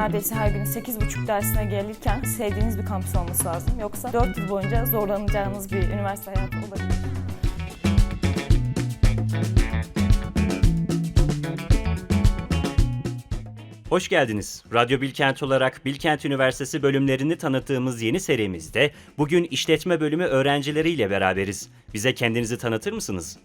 neredeyse her gün 8,5 dersine gelirken sevdiğiniz bir kampüs olması lazım. Yoksa 4 yıl boyunca zorlanacağınız bir üniversite hayatı olabilir. Hoş geldiniz. Radyo Bilkent olarak Bilkent Üniversitesi bölümlerini tanıttığımız yeni serimizde bugün işletme bölümü öğrencileriyle beraberiz. Bize kendinizi tanıtır mısınız?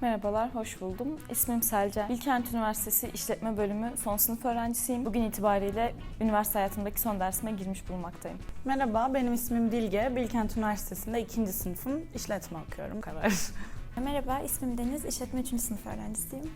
Merhabalar, hoş buldum. İsmim Selce. Bilkent Üniversitesi İşletme Bölümü son sınıf öğrencisiyim. Bugün itibariyle üniversite hayatımdaki son dersime girmiş bulunmaktayım. Merhaba, benim ismim Dilge. Bilkent Üniversitesi'nde ikinci sınıfım işletme okuyorum. Bu kadar. Merhaba, ismim Deniz. İşletme 3. sınıf öğrencisiyim.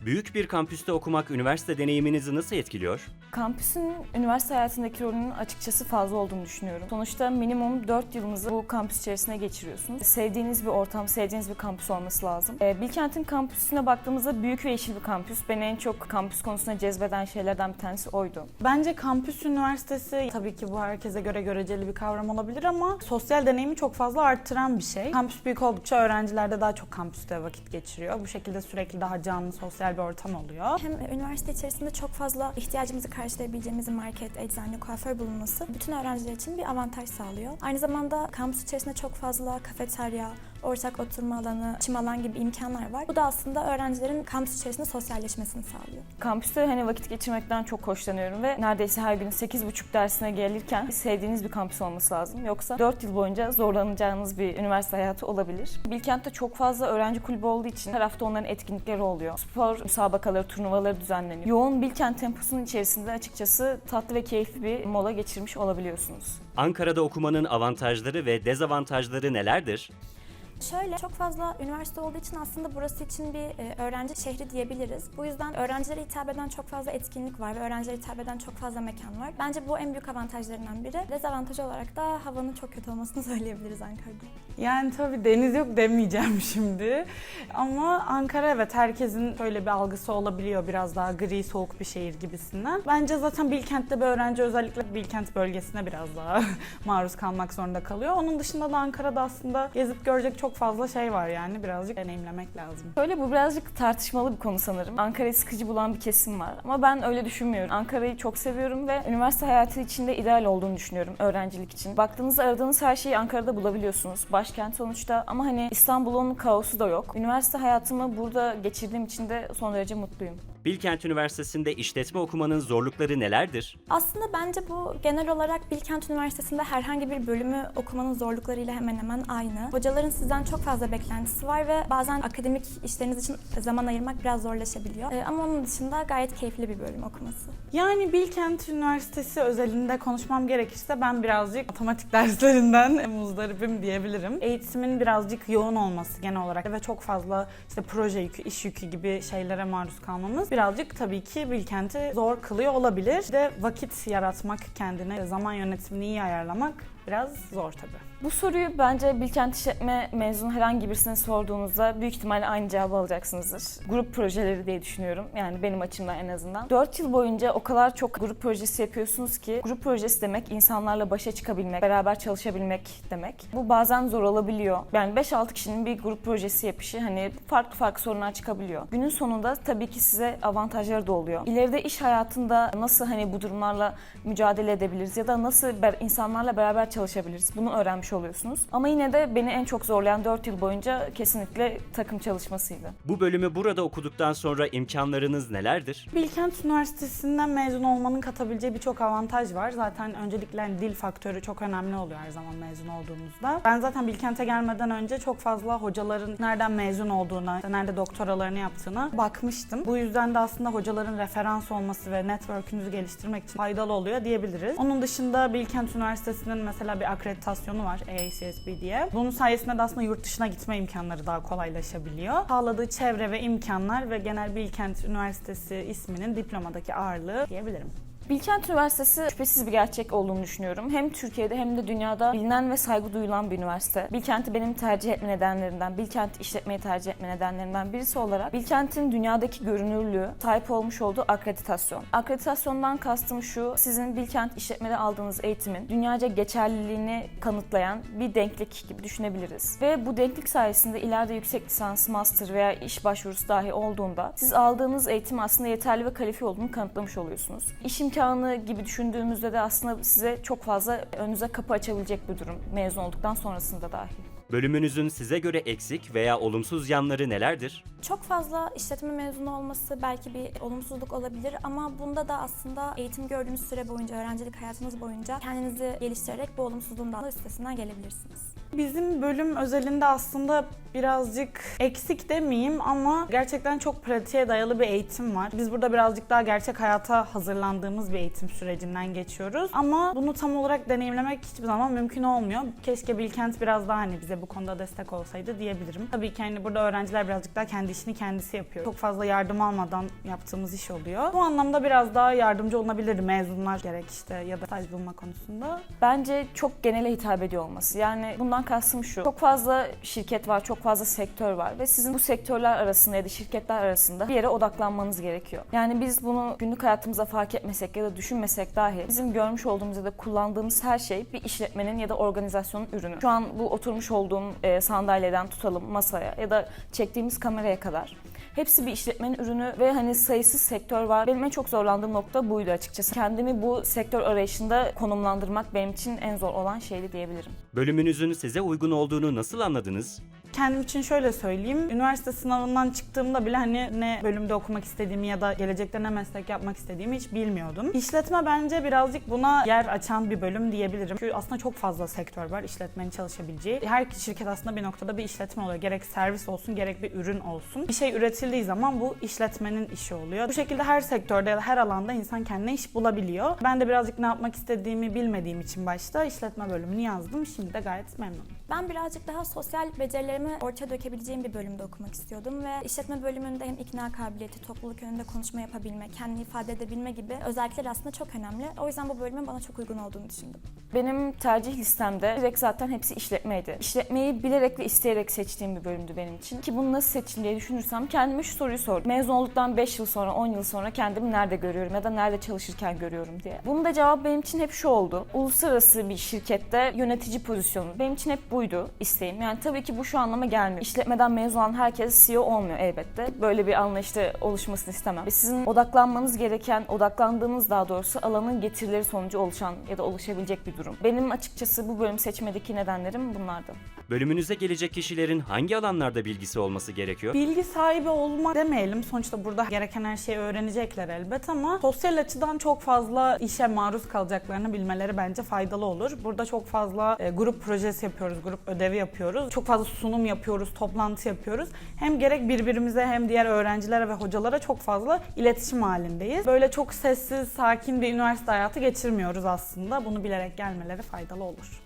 Büyük bir kampüste okumak üniversite deneyiminizi nasıl etkiliyor? Kampüsün üniversite hayatındaki rolünün açıkçası fazla olduğunu düşünüyorum. Sonuçta minimum 4 yılınızı bu kampüs içerisine geçiriyorsunuz. Sevdiğiniz bir ortam, sevdiğiniz bir kampüs olması lazım. Ee, Bilkent'in kampüsüne baktığımızda büyük ve yeşil bir kampüs. Beni en çok kampüs konusunda cezbeden şeylerden bir tanesi oydu. Bence kampüs üniversitesi tabii ki bu herkese göre göreceli bir kavram olabilir ama sosyal deneyimi çok fazla arttıran bir şey. Kampüs büyük oldukça öğrenciler de daha çok kampüste vakit geçiriyor. Bu şekilde sürekli daha canlı sosyal bir ortam oluyor. Hem üniversite içerisinde çok fazla ihtiyacımızı karşılayabileceğimiz market, eczane, kuaför bulunması bütün öğrenciler için bir avantaj sağlıyor. Aynı zamanda kampüs içerisinde çok fazla kafeterya, ortak oturma alanı, çim alan gibi imkanlar var. Bu da aslında öğrencilerin kampüs içerisinde sosyalleşmesini sağlıyor. Kampüste hani vakit geçirmekten çok hoşlanıyorum ve neredeyse her gün 8,5 dersine gelirken sevdiğiniz bir kampüs olması lazım. Yoksa 4 yıl boyunca zorlanacağınız bir üniversite hayatı olabilir. Bilkent'te çok fazla öğrenci kulübü olduğu için her hafta onların etkinlikleri oluyor. Spor müsabakaları, turnuvaları düzenleniyor. Yoğun Bilkent temposunun içerisinde açıkçası tatlı ve keyifli bir mola geçirmiş olabiliyorsunuz. Ankara'da okumanın avantajları ve dezavantajları nelerdir? Şöyle çok fazla üniversite olduğu için aslında burası için bir e, öğrenci şehri diyebiliriz. Bu yüzden öğrencilere hitap eden çok fazla etkinlik var ve öğrencilere hitap eden çok fazla mekan var. Bence bu en büyük avantajlarından biri. Dezavantaj olarak da havanın çok kötü olmasını söyleyebiliriz Ankara'da. Yani tabii deniz yok demeyeceğim şimdi. Ama Ankara evet herkesin şöyle bir algısı olabiliyor biraz daha gri soğuk bir şehir gibisinden. Bence zaten Bilkent'te bir öğrenci özellikle Bilkent bölgesine biraz daha maruz kalmak zorunda kalıyor. Onun dışında da Ankara'da aslında gezip görecek çok fazla şey var yani birazcık deneyimlemek lazım. Şöyle bu birazcık tartışmalı bir konu sanırım. Ankara'yı sıkıcı bulan bir kesim var ama ben öyle düşünmüyorum. Ankara'yı çok seviyorum ve üniversite hayatı içinde ideal olduğunu düşünüyorum öğrencilik için. Baktığınızda aradığınız her şeyi Ankara'da bulabiliyorsunuz. Başkent sonuçta ama hani İstanbul'un kaosu da yok. Üniversite hayatımı burada geçirdiğim için de son derece mutluyum. Bilkent Üniversitesi'nde işletme okumanın zorlukları nelerdir? Aslında bence bu genel olarak Bilkent Üniversitesi'nde herhangi bir bölümü okumanın zorluklarıyla hemen hemen aynı. Hocaların sizden çok fazla beklentisi var ve bazen akademik işleriniz için zaman ayırmak biraz zorlaşabiliyor. Ee, ama onun dışında gayet keyifli bir bölüm okuması. Yani Bilkent Üniversitesi özelinde konuşmam gerekirse ben birazcık matematik derslerinden muzdaribim diyebilirim. Eğitimin birazcık yoğun olması genel olarak ve çok fazla işte proje yükü, iş yükü gibi şeylere maruz kalmamız birazcık tabii ki Bilkent'i zor kılıyor olabilir. Bir de vakit yaratmak kendine, zaman yönetimini iyi ayarlamak biraz zor tabii. Bu soruyu bence Bilkent İşletme mezunu herhangi birisine sorduğunuzda büyük ihtimalle aynı cevabı alacaksınızdır. Grup projeleri diye düşünüyorum. Yani benim açımdan en azından. 4 yıl boyunca o kadar çok grup projesi yapıyorsunuz ki grup projesi demek insanlarla başa çıkabilmek, beraber çalışabilmek demek. Bu bazen zor olabiliyor. Yani 5-6 kişinin bir grup projesi yapışı hani farklı farklı sorunlar çıkabiliyor. Günün sonunda tabii ki size avantajları da oluyor. İleride iş hayatında nasıl hani bu durumlarla mücadele edebiliriz ya da nasıl insanlarla beraber çalışabiliriz bunu öğrenmiş oluyorsunuz. Ama yine de beni en çok zorlayan 4 yıl boyunca kesinlikle takım çalışmasıydı. Bu bölümü burada okuduktan sonra imkanlarınız nelerdir? Bilkent Üniversitesi'nden mezun olmanın katabileceği birçok avantaj var. Zaten öncelikle hani dil faktörü çok önemli oluyor her zaman mezun olduğumuzda. Ben zaten Bilkent'e gelmeden önce çok fazla hocaların nereden mezun olduğuna, nerede doktoralarını yaptığına bakmıştım. Bu yüzden de aslında hocaların referans olması ve network'ünüzü geliştirmek için faydalı oluyor diyebiliriz. Onun dışında Bilkent Üniversitesi'nin mesela bir akreditasyonu var AACSB diye. Bunun sayesinde de aslında yurt dışına gitme imkanları daha kolaylaşabiliyor. Sağladığı çevre ve imkanlar ve genel Bilkent Üniversitesi isminin diplomadaki ağırlığı diyebilirim. Bilkent Üniversitesi şüphesiz bir gerçek olduğunu düşünüyorum. Hem Türkiye'de hem de dünyada bilinen ve saygı duyulan bir üniversite. Bilkent'i benim tercih etme nedenlerimden, Bilkent işletmeyi tercih etme nedenlerimden birisi olarak Bilkent'in dünyadaki görünürlüğü, sahip olmuş olduğu akreditasyon. Akreditasyondan kastım şu, sizin Bilkent işletmede aldığınız eğitimin dünyaca geçerliliğini kanıtlayan bir denklik gibi düşünebiliriz. Ve bu denklik sayesinde ileride yüksek lisans, master veya iş başvurusu dahi olduğunda siz aldığınız eğitim aslında yeterli ve kalifiye olduğunu kanıtlamış oluyorsunuz. İş imkanı gibi düşündüğümüzde de aslında size çok fazla önünüze kapı açabilecek bir durum mezun olduktan sonrasında dahi. Bölümünüzün size göre eksik veya olumsuz yanları nelerdir? Çok fazla işletme mezunu olması belki bir olumsuzluk olabilir ama bunda da aslında eğitim gördüğünüz süre boyunca, öğrencilik hayatınız boyunca kendinizi geliştirerek bu olumsuzluğun da üstesinden gelebilirsiniz. Bizim bölüm özelinde aslında birazcık eksik demeyeyim ama gerçekten çok pratiğe dayalı bir eğitim var. Biz burada birazcık daha gerçek hayata hazırlandığımız bir eğitim sürecinden geçiyoruz. Ama bunu tam olarak deneyimlemek hiçbir zaman mümkün olmuyor. Keşke Bilkent biraz daha hani bize bu konuda destek olsaydı diyebilirim. Tabii ki hani burada öğrenciler birazcık daha kendi işini kendisi yapıyor. Çok fazla yardım almadan yaptığımız iş oluyor. Bu anlamda biraz daha yardımcı olunabilir mezunlar gerek işte ya da staj bulma konusunda. Bence çok genele hitap ediyor olması. Yani bundan kastım şu. Çok fazla şirket var, çok fazla sektör var ve sizin bu sektörler arasında ya da şirketler arasında bir yere odaklanmanız gerekiyor. Yani biz bunu günlük hayatımıza fark etmesek ya da düşünmesek dahi bizim görmüş olduğumuz ya da kullandığımız her şey bir işletmenin ya da organizasyonun ürünü. Şu an bu oturmuş olduğum e, sandalyeden tutalım masaya ya da çektiğimiz kameraya kadar. Hepsi bir işletmenin ürünü ve hani sayısız sektör var. Benim en çok zorlandığım nokta buydu açıkçası. Kendimi bu sektör arayışında konumlandırmak benim için en zor olan şeydi diyebilirim. Bölümünüzün size uygun olduğunu nasıl anladınız? Kendim için şöyle söyleyeyim. Üniversite sınavından çıktığımda bile hani ne bölümde okumak istediğimi ya da gelecekte ne meslek yapmak istediğimi hiç bilmiyordum. İşletme bence birazcık buna yer açan bir bölüm diyebilirim. Çünkü aslında çok fazla sektör var işletmenin çalışabileceği. Her şirket aslında bir noktada bir işletme oluyor. Gerek servis olsun gerek bir ürün olsun. Bir şey üretildiği zaman bu işletmenin işi oluyor. Bu şekilde her sektörde ya da her alanda insan kendine iş bulabiliyor. Ben de birazcık ne yapmak istediğimi bilmediğim için başta işletme bölümünü yazdım. Şimdi de gayet memnunum. Ben birazcık daha sosyal becerilerimi ortaya dökebileceğim bir bölümde okumak istiyordum ve işletme bölümünde hem ikna kabiliyeti, topluluk önünde konuşma yapabilme, kendini ifade edebilme gibi özellikler aslında çok önemli. O yüzden bu bölümün bana çok uygun olduğunu düşündüm. Benim tercih listemde direkt zaten hepsi işletmeydi. İşletmeyi bilerek ve isteyerek seçtiğim bir bölümdü benim için. Ki bunu nasıl seçtim diye düşünürsem kendime şu soruyu sordum. Mezun olduktan 5 yıl sonra, 10 yıl sonra kendimi nerede görüyorum ya da nerede çalışırken görüyorum diye. Bunun da cevabı benim için hep şu oldu. Uluslararası bir şirkette yönetici pozisyonu. Benim için hep buydu isteğim. Yani tabii ki bu şu anlama gelmiyor. İşletmeden mezun olan herkes CEO olmuyor elbette. Böyle bir anlayışta oluşmasını istemem. Ve sizin odaklanmanız gereken, odaklandığınız daha doğrusu alanın getirileri sonucu oluşan ya da oluşabilecek bir durum. Benim açıkçası bu bölüm seçmedeki nedenlerim bunlardı. Bölümünüze gelecek kişilerin hangi alanlarda bilgisi olması gerekiyor? Bilgi sahibi olmak demeyelim. Sonuçta burada gereken her şeyi öğrenecekler elbet ama sosyal açıdan çok fazla işe maruz kalacaklarını bilmeleri bence faydalı olur. Burada çok fazla e, grup projesi yapıyoruz, grup ödevi yapıyoruz. Çok fazla sunum yapıyoruz, toplantı yapıyoruz. Hem gerek birbirimize hem diğer öğrencilere ve hocalara çok fazla iletişim halindeyiz. Böyle çok sessiz, sakin bir üniversite hayatı geçirmiyoruz aslında. Bunu bilerek gelmeleri faydalı olur.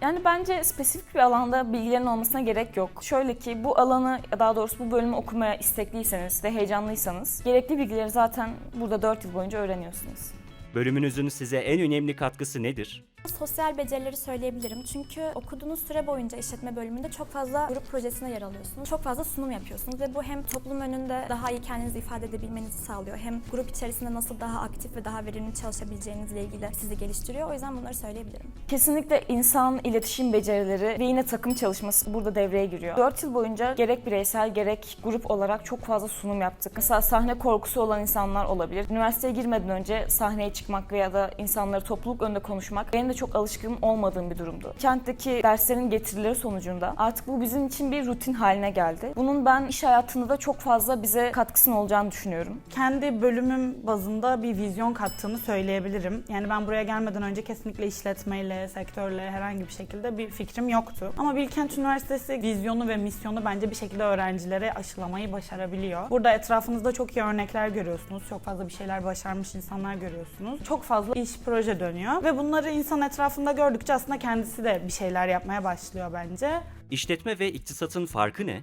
Yani bence spesifik bir alanda bilgilerin olmasına gerek yok. Şöyle ki bu alanı daha doğrusu bu bölümü okumaya istekliyseniz ve heyecanlıysanız gerekli bilgileri zaten burada 4 yıl boyunca öğreniyorsunuz. Bölümünüzün size en önemli katkısı nedir? Sosyal becerileri söyleyebilirim çünkü okuduğunuz süre boyunca işletme bölümünde çok fazla grup projesine yer alıyorsunuz. Çok fazla sunum yapıyorsunuz ve bu hem toplum önünde daha iyi kendinizi ifade edebilmenizi sağlıyor. Hem grup içerisinde nasıl daha aktif ve daha verimli çalışabileceğinizle ilgili sizi geliştiriyor. O yüzden bunları söyleyebilirim. Kesinlikle insan iletişim becerileri ve yine takım çalışması burada devreye giriyor. 4 yıl boyunca gerek bireysel gerek grup olarak çok fazla sunum yaptık. Mesela sahne korkusu olan insanlar olabilir. Üniversiteye girmeden önce sahneye çıkmak veya da insanları topluluk önünde konuşmak benim de çok alışkın olmadığım bir durumdu. Kentteki derslerin getirileri sonucunda artık bu bizim için bir rutin haline geldi. Bunun ben iş hayatında da çok fazla bize katkısının olacağını düşünüyorum. kendi bölümüm bazında bir vizyon kattığını söyleyebilirim. Yani ben buraya gelmeden önce kesinlikle işletmeyle, sektörle herhangi bir şekilde bir fikrim yoktu. Ama Bilkent Üniversitesi vizyonu ve misyonu bence bir şekilde öğrencilere aşılamayı başarabiliyor. Burada etrafınızda çok iyi örnekler görüyorsunuz. Çok fazla bir şeyler başarmış insanlar görüyorsunuz. Çok fazla iş proje dönüyor ve bunları insan etrafında gördükçe aslında kendisi de bir şeyler yapmaya başlıyor bence. İşletme ve iktisatın farkı ne?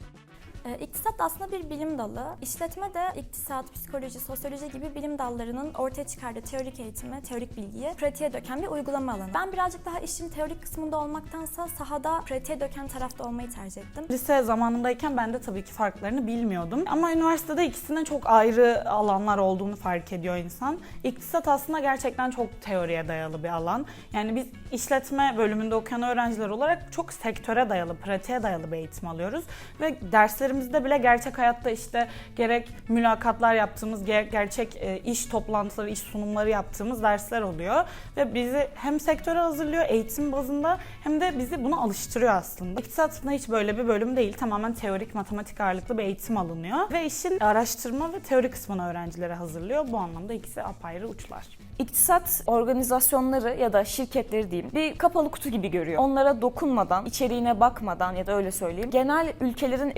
Ee, İktisat aslında bir bilim dalı. İşletme de iktisat, psikoloji, sosyoloji gibi bilim dallarının ortaya çıkardığı teorik eğitimi, teorik bilgiyi pratiğe döken bir uygulama alanı. Ben birazcık daha işin teorik kısmında olmaktansa sahada pratiğe döken tarafta olmayı tercih ettim. Lise zamanındayken ben de tabii ki farklarını bilmiyordum. Ama üniversitede ikisinin çok ayrı alanlar olduğunu fark ediyor insan. İktisat aslında gerçekten çok teoriye dayalı bir alan. Yani biz işletme bölümünde okuyan öğrenciler olarak çok sektöre dayalı, pratiğe dayalı bir eğitim alıyoruz. Ve derslerimizde bile gerçek hayatta işte gerek mülakatlar yaptığımız, ger- gerçek e, iş toplantıları, iş sunumları yaptığımız dersler oluyor. Ve bizi hem sektöre hazırlıyor eğitim bazında hem de bizi buna alıştırıyor aslında. İktisat hiç böyle bir bölüm değil. Tamamen teorik, matematik ağırlıklı bir eğitim alınıyor. Ve işin araştırma ve teori kısmını öğrencilere hazırlıyor. Bu anlamda ikisi apayrı uçlar. İktisat organizasyonları ya da şirketleri diyeyim bir kapalı kutu gibi görüyor. Onlara dokunmadan, içeriğine bakmadan ya da öyle söyleyeyim genel ülkelerin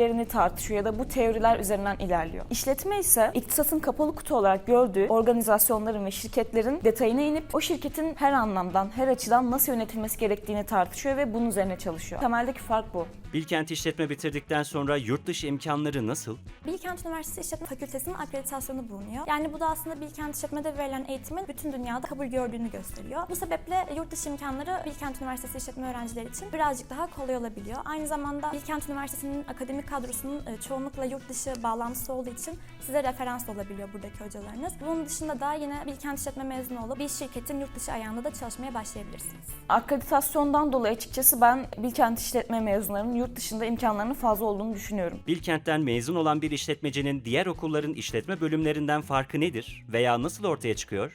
ekonomilerini tartışıyor ya da bu teoriler üzerinden ilerliyor. İşletme ise iktisatın kapalı kutu olarak gördüğü organizasyonların ve şirketlerin detayına inip o şirketin her anlamdan, her açıdan nasıl yönetilmesi gerektiğini tartışıyor ve bunun üzerine çalışıyor. Temeldeki fark bu. Bilkent işletme bitirdikten sonra yurt dışı imkanları nasıl? Bilkent Üniversitesi İşletme Fakültesi'nin akreditasyonu bulunuyor. Yani bu da aslında Bilkent İşletme'de verilen eğitimin bütün dünyada kabul gördüğünü gösteriyor. Bu sebeple yurt dışı imkanları Bilkent Üniversitesi işletme öğrencileri için birazcık daha kolay olabiliyor. Aynı zamanda Bilkent Üniversitesi'nin akademik kadrosunun e, çoğunlukla yurt dışı bağlantısı olduğu için size referans olabiliyor buradaki hocalarınız. Bunun dışında da yine Bilkent İşletme mezunu olup bir şirketin yurt dışı ayağında da çalışmaya başlayabilirsiniz. Akreditasyondan dolayı açıkçası ben Bilkent İşletme mezunlarının yurt dışında imkanlarının fazla olduğunu düşünüyorum. Bilkent'ten mezun olan bir işletmecinin diğer okulların işletme bölümlerinden farkı nedir veya nasıl ortaya çıkıyor?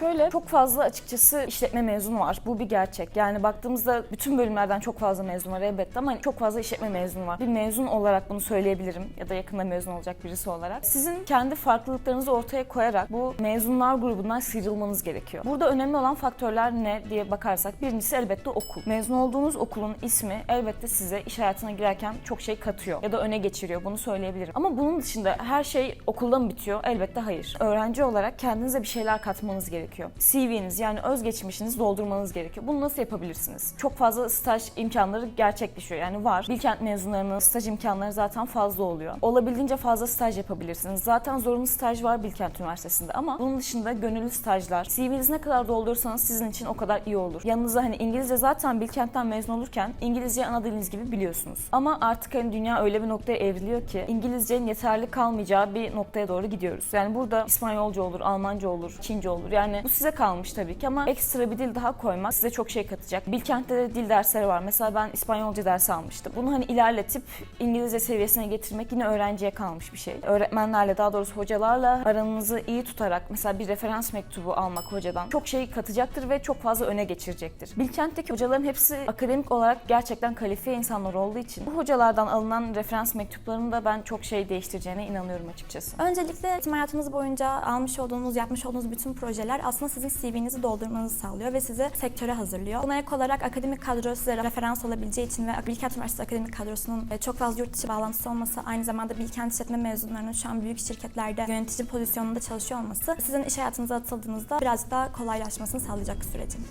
Şöyle çok fazla açıkçası işletme mezunu var. Bu bir gerçek. Yani baktığımızda bütün bölümlerden çok fazla mezun var elbette ama çok fazla işletme mezunu var. Bir mezun olarak bunu söyleyebilirim ya da yakında mezun olacak birisi olarak. Sizin kendi farklılıklarınızı ortaya koyarak bu mezunlar grubundan sıyrılmanız gerekiyor. Burada önemli olan faktörler ne diye bakarsak birincisi elbette okul. Mezun olduğunuz okulun ismi elbette size iş hayatına girerken çok şey katıyor ya da öne geçiriyor. Bunu söyleyebilirim. Ama bunun dışında her şey okulda mı bitiyor? Elbette hayır. Öğrenci olarak kendinize bir şeyler katmanız gerekiyor. CV'niz yani özgeçmişinizi doldurmanız gerekiyor. Bunu nasıl yapabilirsiniz? Çok fazla staj imkanları gerçekleşiyor. Yani var. Bilkent mezunlarının staj imkanları zaten fazla oluyor. Olabildiğince fazla staj yapabilirsiniz. Zaten zorunlu staj var Bilkent Üniversitesi'nde ama bunun dışında gönüllü stajlar. CV'nizi ne kadar doldurursanız sizin için o kadar iyi olur. Yanınıza hani İngilizce zaten Bilkent'ten mezun olurken İngilizce ana diliniz gibi biliyorsunuz. Ama artık hani dünya öyle bir noktaya evriliyor ki İngilizcenin yeterli kalmayacağı bir noktaya doğru gidiyoruz. Yani burada İspanyolca olur, Almanca olur, Çince olur. Yani bu size kalmış tabii ki ama ekstra bir dil daha koymak size çok şey katacak. Bilkent'te de dil dersleri var. Mesela ben İspanyolca dersi almıştım. Bunu hani ilerletip İngilizce seviyesine getirmek yine öğrenciye kalmış bir şey. Öğretmenlerle daha doğrusu hocalarla aranızı iyi tutarak mesela bir referans mektubu almak hocadan çok şey katacaktır ve çok fazla öne geçirecektir. Bilkent'teki hocaların hepsi akademik olarak gerçekten kalifiye insanlar olduğu için bu hocalardan alınan referans mektuplarının da ben çok şey değiştireceğine inanıyorum açıkçası. Öncelikle eğitim hayatınız boyunca almış olduğunuz, yapmış olduğunuz bütün projeler aslında sizin CV'nizi doldurmanızı sağlıyor ve sizi sektöre hazırlıyor. Buna ek olarak akademik kadro size referans olabileceği için ve Bilkent Üniversitesi akademik kadrosunun e, çok fazla yurt dışı bağlantısı olması, aynı zamanda Bilkent işletme mezunlarının şu an büyük şirketlerde yönetici pozisyonunda çalışıyor olması sizin iş hayatınıza atıldığınızda birazcık daha kolaylaşmasını sağlayacak sürecin.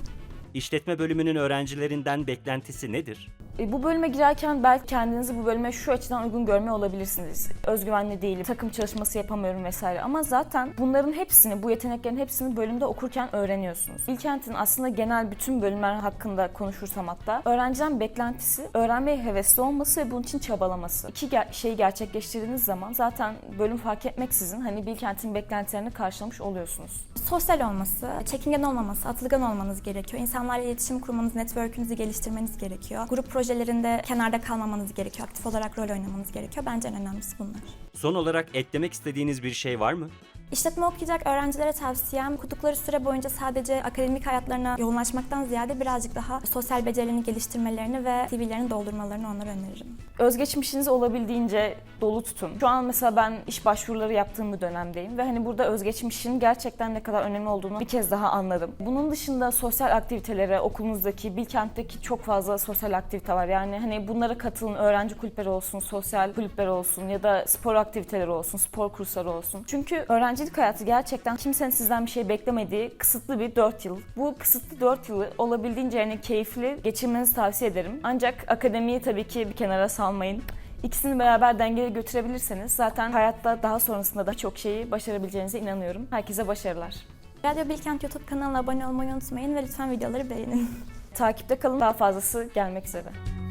İşletme bölümünün öğrencilerinden beklentisi nedir? E, Bu bölüme girerken belki kendinizi bu bölüme şu açıdan uygun görmüyor olabilirsiniz. Özgüvenli değilim, takım çalışması yapamıyorum vesaire. Ama zaten bunların hepsini, bu yeteneklerin hepsini bölümde okurken öğreniyorsunuz. Bilkent'in aslında genel bütün bölümler hakkında konuşursam hatta öğrenciden beklentisi öğrenmeye hevesli olması ve bunun için çabalaması. İki ger- şeyi gerçekleştirdiğiniz zaman zaten bölüm fark etmeksizin hani Bilkent'in beklentilerini karşılamış oluyorsunuz. Sosyal olması, çekingen olmaması, atılgan olmanız gerekiyor. İnsanlarla iletişim kurmanız, network'ünüzü geliştirmeniz gerekiyor. Grup projelerinde kenarda kalmamanız gerekiyor. Aktif olarak rol oynamanız gerekiyor. Bence en önemlisi bunlar. Son olarak eklemek istediğiniz bir şey var mı? İşletme okuyacak öğrencilere tavsiyem okudukları süre boyunca sadece akademik hayatlarına yoğunlaşmaktan ziyade birazcık daha sosyal becerilerini geliştirmelerini ve CV'lerini doldurmalarını onlara öneririm. özgeçmişinizi olabildiğince dolu tutun. Şu an mesela ben iş başvuruları yaptığım bir dönemdeyim ve hani burada özgeçmişin gerçekten ne kadar önemli olduğunu bir kez daha anladım. Bunun dışında sosyal aktivitelere, okulunuzdaki, Bilkent'teki çok fazla sosyal aktivite var. Yani hani bunlara katılın, öğrenci kulüpleri olsun, sosyal kulüpler olsun ya da spor aktiviteleri olsun, spor kursları olsun. Çünkü öğrencilik hayatı gerçekten kimsenin sizden bir şey beklemediği kısıtlı bir 4 yıl. Bu kısıtlı 4 yılı olabildiğince yani keyifli geçirmenizi tavsiye ederim. Ancak akademiyi tabii ki bir kenara salmayın. İkisini beraber dengeye götürebilirseniz zaten hayatta daha sonrasında da çok şeyi başarabileceğinize inanıyorum. Herkese başarılar. Radyo Bilkent YouTube kanalına abone olmayı unutmayın ve lütfen videoları beğenin. Takipte kalın. Daha fazlası gelmek üzere.